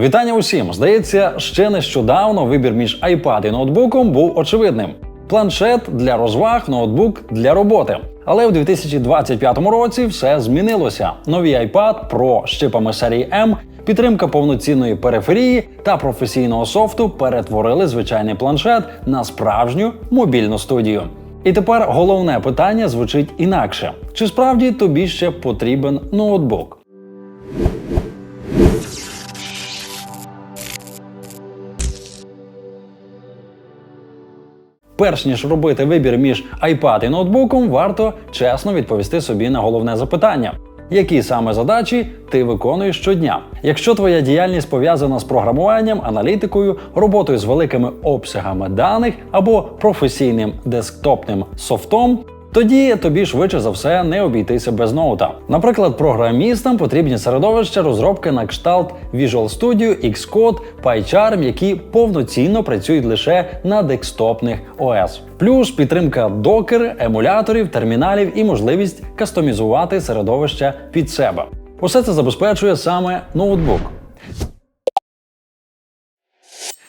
Вітання усім! Здається, ще нещодавно вибір між iPad і ноутбуком був очевидним. Планшет для розваг, ноутбук для роботи. Але в 2025 році все змінилося. Нові iPad Pro з чипами серії M, підтримка повноцінної периферії та професійного софту перетворили звичайний планшет на справжню мобільну студію. І тепер головне питання звучить інакше: чи справді тобі ще потрібен ноутбук? Перш ніж робити вибір між iPad і ноутбуком, варто чесно відповісти собі на головне запитання. Які саме задачі ти виконуєш щодня? Якщо твоя діяльність пов'язана з програмуванням, аналітикою, роботою з великими обсягами даних або професійним десктопним софтом, тоді тобі швидше за все не обійтися без ноута. Наприклад, програмістам потрібні середовища розробки на кшталт Visual Studio, Xcode, PyCharm, які повноцінно працюють лише на декстопних ОС. Плюс підтримка докер, емуляторів, терміналів і можливість кастомізувати середовища під себе. Усе це забезпечує саме ноутбук.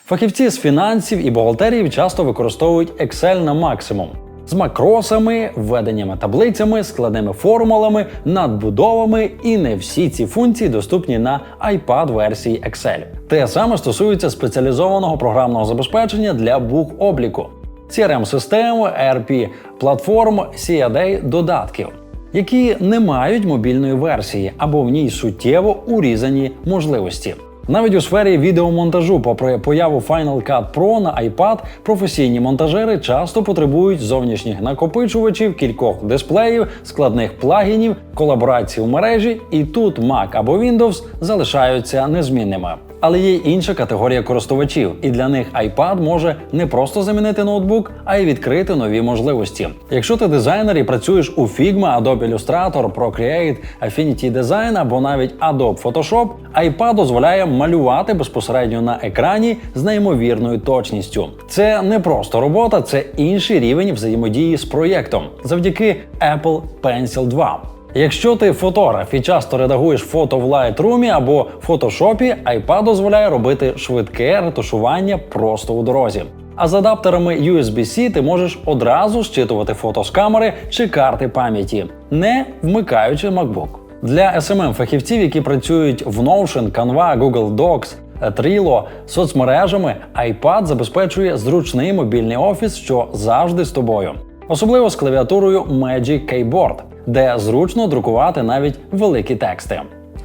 Фахівці з фінансів і бухгалтерії часто використовують Excel на максимум з макросами, введеннями таблицями, складними формулами, надбудовами, і не всі ці функції доступні на iPad версії Excel. Те саме стосується спеціалізованого програмного забезпечення для бухобліку, CRM-систем, ERP платформ, CAD додатків. Які не мають мобільної версії або в ній суттєво урізані можливості. Навіть у сфері відеомонтажу, попри появу Final Cut Pro на iPad, професійні монтажери часто потребують зовнішніх накопичувачів, кількох дисплеїв, складних плагінів, колаборацій у мережі, і тут Mac або Windows залишаються незмінними. Але є інша категорія користувачів, і для них iPad може не просто замінити ноутбук, а й відкрити нові можливості. Якщо ти дизайнер і працюєш у Figma, Adobe Illustrator, Procreate, Affinity Design або навіть Adobe Photoshop, iPad дозволяє малювати безпосередньо на екрані з неймовірною точністю. Це не просто робота, це інший рівень взаємодії з проєктом завдяки Apple Pencil 2. Якщо ти фотограф і часто редагуєш фото в Lightroom або Photoshop, iPad дозволяє робити швидке ретушування просто у дорозі. А з адаптерами USB-C ти можеш одразу зчитувати фото з камери чи карти пам'яті, не вмикаючи MacBook. Для smm фахівців, які працюють в Notion, Canva, Google Docs, Trello, соцмережами, iPad забезпечує зручний мобільний офіс, що завжди з тобою. Особливо з клавіатурою Magic Keyboard, де зручно друкувати навіть великі тексти.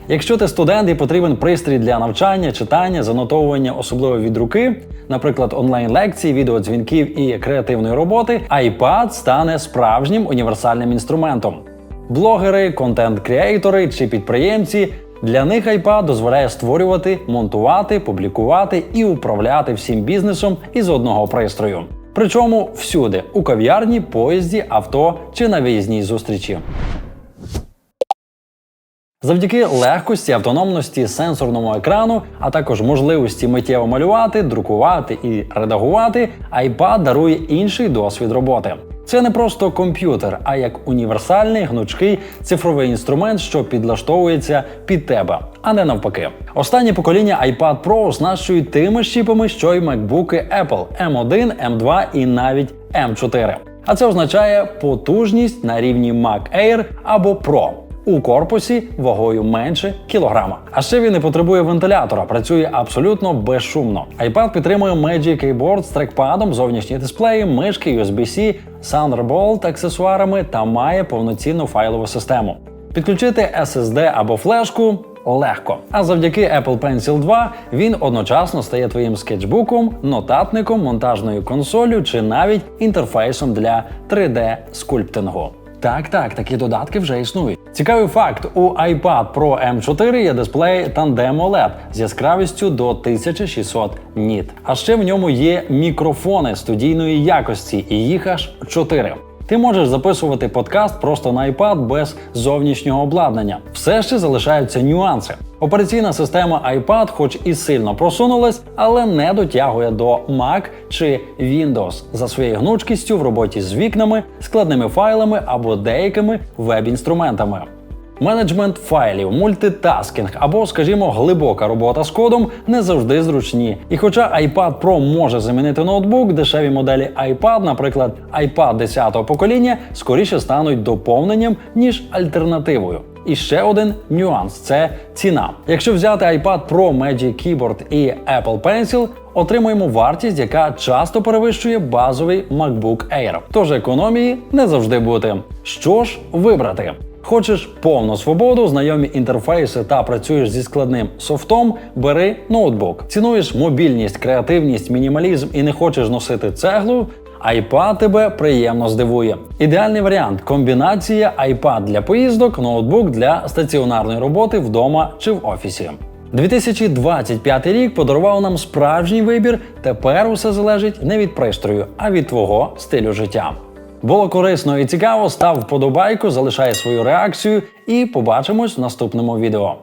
Якщо ти студент і потрібен пристрій для навчання, читання, занотовування, особливо від руки, наприклад, онлайн-лекцій, відеодзвінків і креативної роботи, iPad стане справжнім універсальним інструментом. Блогери, контент-креатори чи підприємці для них iPad дозволяє створювати, монтувати, публікувати і управляти всім бізнесом із одного пристрою. Причому всюди у кав'ярні, поїзді, авто чи на виїзній зустрічі. Завдяки легкості, автономності сенсорному екрану, а також можливості миттєво малювати, друкувати і редагувати, iPad дарує інший досвід роботи. Це не просто комп'ютер, а як універсальний гнучкий цифровий інструмент, що підлаштовується під тебе, а не навпаки. Останнє покоління iPad Pro оснащують тими ж чіпами, що й MacBook Apple M1, M2 і навіть M4. А це означає потужність на рівні Mac Air або Pro. У корпусі вагою менше кілограма. А ще він не потребує вентилятора, працює абсолютно безшумно. iPad підтримує Magic Keyboard з трекпадом, зовнішні дисплеї, мишки, USB-C, Thunderbolt аксесуарами та має повноцінну файлову систему. Підключити SSD або флешку легко. А завдяки Apple Pencil 2 він одночасно стає твоїм скетчбуком, нотатником, монтажною консолью чи навіть інтерфейсом для 3D-скульптингу. Так, так, такі додатки вже існують. Цікавий факт: у iPad Pro M4 є дисплей Tandem OLED з яскравістю до 1600 ніт. А ще в ньому є мікрофони студійної якості, і їх аж 4. Ти можеш записувати подкаст просто на iPad без зовнішнього обладнання. Все ще залишаються нюанси. Операційна система iPad, хоч і сильно просунулась, але не дотягує до Mac чи Windows за своєю гнучкістю в роботі з вікнами, складними файлами або деякими веб-інструментами. Менеджмент файлів, мультитаскінг або, скажімо, глибока робота з кодом не завжди зручні. І хоча iPad Pro може замінити ноутбук, дешеві моделі iPad, наприклад, iPad 10-го покоління, скоріше стануть доповненням ніж альтернативою. І ще один нюанс це ціна. Якщо взяти iPad Pro Magic Keyboard і Apple Pencil, отримуємо вартість, яка часто перевищує базовий MacBook Air. Тож економії не завжди бути. Що ж вибрати? Хочеш повну свободу, знайомі інтерфейси та працюєш зі складним софтом, бери ноутбук. Цінуєш мобільність, креативність, мінімалізм і не хочеш носити цеглу. iPad тебе приємно здивує. Ідеальний варіант комбінація iPad для поїздок, ноутбук для стаціонарної роботи вдома чи в офісі. 2025 рік подарував нам справжній вибір. Тепер усе залежить не від пристрою, а від твого стилю життя. Було корисно і цікаво. Став вподобайку, залишай свою реакцію і побачимось в наступному відео.